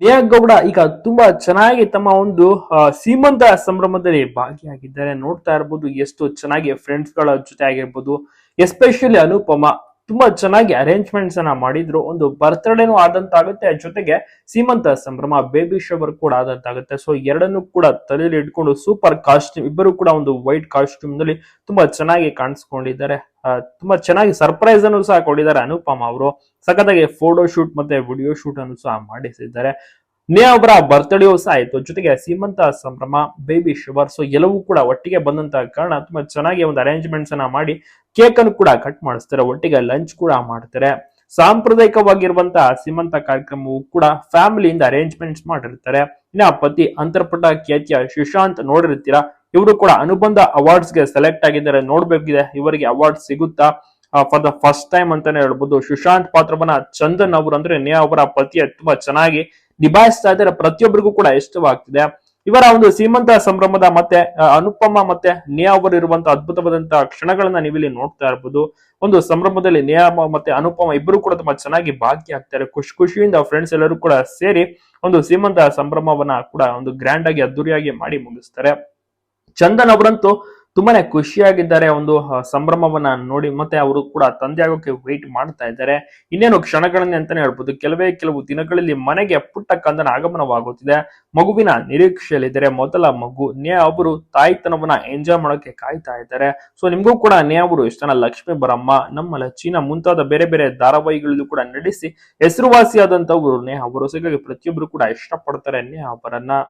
ನೇಹಾ ಗೌಡ ಈಗ ತುಂಬಾ ಚೆನ್ನಾಗಿ ತಮ್ಮ ಒಂದು ಸೀಮಂತ ಸಂಭ್ರಮದಲ್ಲಿ ಭಾಗಿಯಾಗಿದ್ದಾರೆ. ನೋಡ್ತಾ ಇರ್ಬೋದು, ಎಷ್ಟು ಚೆನ್ನಾಗಿ ಫ್ರೆಂಡ್ಸ್ಗಳ ಜೊತೆ ಆಗಿರ್ಬೋದು ಎಸ್ಪೆಷಲಿ ಅನುಪಮ. ತುಂಬಾ ಚೆನ್ನಾಗಿ ಅರೇಂಜ್ಮೆಂಟ್ಸ್ ಅನ್ನ ಮಾಡಿದ್ರು. ಒಂದು ಬರ್ತ್ಡೇನು ಆದಂತಾಗುತ್ತೆ. ಜೊತೆಗೆ ಸೀಮಂತ ಸಂಭ್ರಮ ಬೇಬಿ ಶವರ್ ಕೂಡ ಆದಂತಾಗುತ್ತೆ. ಸೊ ಎರಡನ್ನೂ ಕೂಡ ತಲೆಯಲ್ಲಿ ಇಟ್ಕೊಂಡು ಸೂಪರ್ ಕಾಸ್ಟ್ಯೂಮ್ ಇಬ್ಬರು ಕೂಡ ಒಂದು ವೈಟ್ ಕಾಸ್ಟ್ಯೂಮ್ನಲ್ಲಿ ತುಂಬಾ ಚೆನ್ನಾಗಿ ಕಾಣಿಸ್ಕೊಂಡಿದ್ದಾರೆ. ತುಂಬಾ ಚೆನ್ನಾಗಿ ಸರ್ಪ್ರೈಸ್ ಅನ್ನು ಸಹ ಕೊಟ್ಟಿದ್ದಾರೆ ಅನುಪಮ ಅವರು. ಸಖತ್ತಾಗಿ ಫೋಟೋ ಶೂಟ್ ಮತ್ತೆ ವಿಡಿಯೋ ಶೂಟ್ ಅನ್ನು ಸಹ ಮಾಡಿಸಿದ್ದಾರೆ. ನೇಹಾ ಅವರ ಬರ್ತ್ಡೇಯೂ ಸಹ ಆಯಿತು. ಜೊತೆಗೆ ಸೀಮಂತ ಸಂಭ್ರಮ ಬೇಬಿ ಶವರ್ ಸೊ ಎಲ್ಲವೂ ಕೂಡ ಒಟ್ಟಿಗೆ ಬಂದಂತ ಕಾರಣ ತುಂಬಾ ಚೆನ್ನಾಗಿ ಒಂದು ಅರೇಂಜ್ಮೆಂಟ್ಸ್ ಅನ್ನ ಮಾಡಿ ಕೇಕ್ ಅನ್ನು ಕೂಡ ಕಟ್ ಮಾಡಿಸ್ತಾರೆ. ಒಟ್ಟಿಗೆ ಲಂಚ್ ಕೂಡ ಮಾಡ್ತಾರೆ. ಸಾಂಪ್ರದಾಯಿಕವಾಗಿರುವಂತಹ ಸೀಮಂತ ಕಾರ್ಯಕ್ರಮವು ಕೂಡ ಫ್ಯಾಮಿಲಿಯಿಂದ ಅರೇಂಜ್ಮೆಂಟ್ಸ್ ಮಾಡಿರ್ತಾರೆ. ಇನ್ನ ಪತಿ ಅಂತರ್ಪಟ ಖ್ಯಾತಿಯ ಸುಶಾಂತ್ ನೋಡಿರ್ತೀರಾ? ಇವರು ಕೂಡ ಅನುಬಂಧ ಅವಾರ್ಡ್ಸ್ಗೆ ಸೆಲೆಕ್ಟ್ ಆಗಿದ್ದಾರೆ. ನೋಡ್ಬೇಕಿದೆ, ಇವರಿಗೆ ಅವಾರ್ಡ್ ಸಿಗುತ್ತಾ? ಫಾರ್ ದ ಫಸ್ಟ್ ಟೈಮ್ ಅಂತಾನೆ ಹೇಳ್ಬೋದು. ಸುಶಾಂತ್ ಪಾತ್ರವನ್ನ ಚಂದನ್ ಅವರು ಅಂದ್ರೆ ನೇಹಾ ಅವರ ಪತಿಯ ತುಂಬಾ ಚೆನ್ನಾಗಿ ನಿಭಾಯಿಸ್ತಾ ಇದ್ದಾರೆ. ಪ್ರತಿಯೊಬ್ಬರಿಗೂ ಕೂಡ ಇಷ್ಟವಾಗ್ತಿದೆ. ಇವರ ಒಂದು ಸೀಮಂತ ಸಂಭ್ರಮದ ಮತ್ತೆ ಅನುಪಮ ಮತ್ತೆ ನೇಹಾ ಅವರು ಇರುವಂತಹ ಅದ್ಭುತವಾದಂತಹ ಕ್ಷಣಗಳನ್ನ ನೀವಿಲ್ಲಿ ನೋಡ್ತಾ ಇರ್ಬೋದು. ಒಂದು ಸಂಭ್ರಮದಲ್ಲಿ ನೇಹ ಮತ್ತೆ ಅನುಪಮ ಇಬ್ಬರು ಕೂಡ ತುಂಬಾ ಚೆನ್ನಾಗಿ ಭಾಗಿಯಾಗ್ತಾರೆ ಖುಷಿ ಖುಷಿಯಿಂದ ಫ್ರೆಂಡ್ಸ್ ಎಲ್ಲರೂ ಕೂಡ ಸೇರಿ ಒಂದು ಸೀಮಂತ ಸಂಭ್ರಮವನ್ನ ಕೂಡ ಒಂದು ಗ್ರ್ಯಾಂಡ್ ಆಗಿ, ಅದ್ದೂರಿಯಾಗಿ ಮಾಡಿ ಮುಗಿಸ್ತಾರೆ. ಚಂದನ್ ಅವರಂತೂ ತುಂಬಾನೇ ಖುಷಿಯಾಗಿದ್ದಾರೆ ಒಂದು ಸಂಭ್ರಮವನ್ನ ನೋಡಿ ಮತ್ತೆ ಅವರು ಕೂಡ ತಂದೆ ಆಗೋಕೆ ವೇಟ್ ಮಾಡ್ತಾ ಇದ್ದಾರೆ. ಇನ್ನೇನು ಕ್ಷಣಗಳನ್ನೇ ಅಂತಾನೆ ಹೇಳ್ಬೋದು. ಕೆಲವೇ ಕೆಲವು ದಿನಗಳಲ್ಲಿ ಮನೆಗೆ ಪುಟ್ಟ ಕಂದನ ಆಗಮನವಾಗುತ್ತಿದೆ. ಮಗುವಿನ ನಿರೀಕ್ಷೆಯಲ್ಲಿದ್ದಾರೆ ಮೊದಲ ಮಗು ನೇ ಅವರು ತಾಯ್ತನವನ್ನ ಎಂಜಾಯ್ ಮಾಡೋಕೆ ಕಾಯ್ತಾ ಇದ್ದಾರೆ. ಸೊ ನಿಮಗೂ ಕೂಡ ನೇ ಅವರು ಇಷ್ಟನ ಲಕ್ಷ್ಮೀ ಬರಮ್ಮ, ನಮ್ಮ ಲಚ್ಚಿನ ಮುಂತಾದ ಬೇರೆ ಬೇರೆ ಧಾರಾವಾಹಿಗಳಲ್ಲೂ ಕೂಡ ನಡೆಸಿ ಹೆಸರುವಾಸಿಯಾದಂತವ್ರು ನೇ ಅವರು. ಸಿಗಾಗಿ ಪ್ರತಿಯೊಬ್ರು ಕೂಡ ಇಷ್ಟಪಡ್ತಾರೆ ನೇ ಅವರನ್ನ.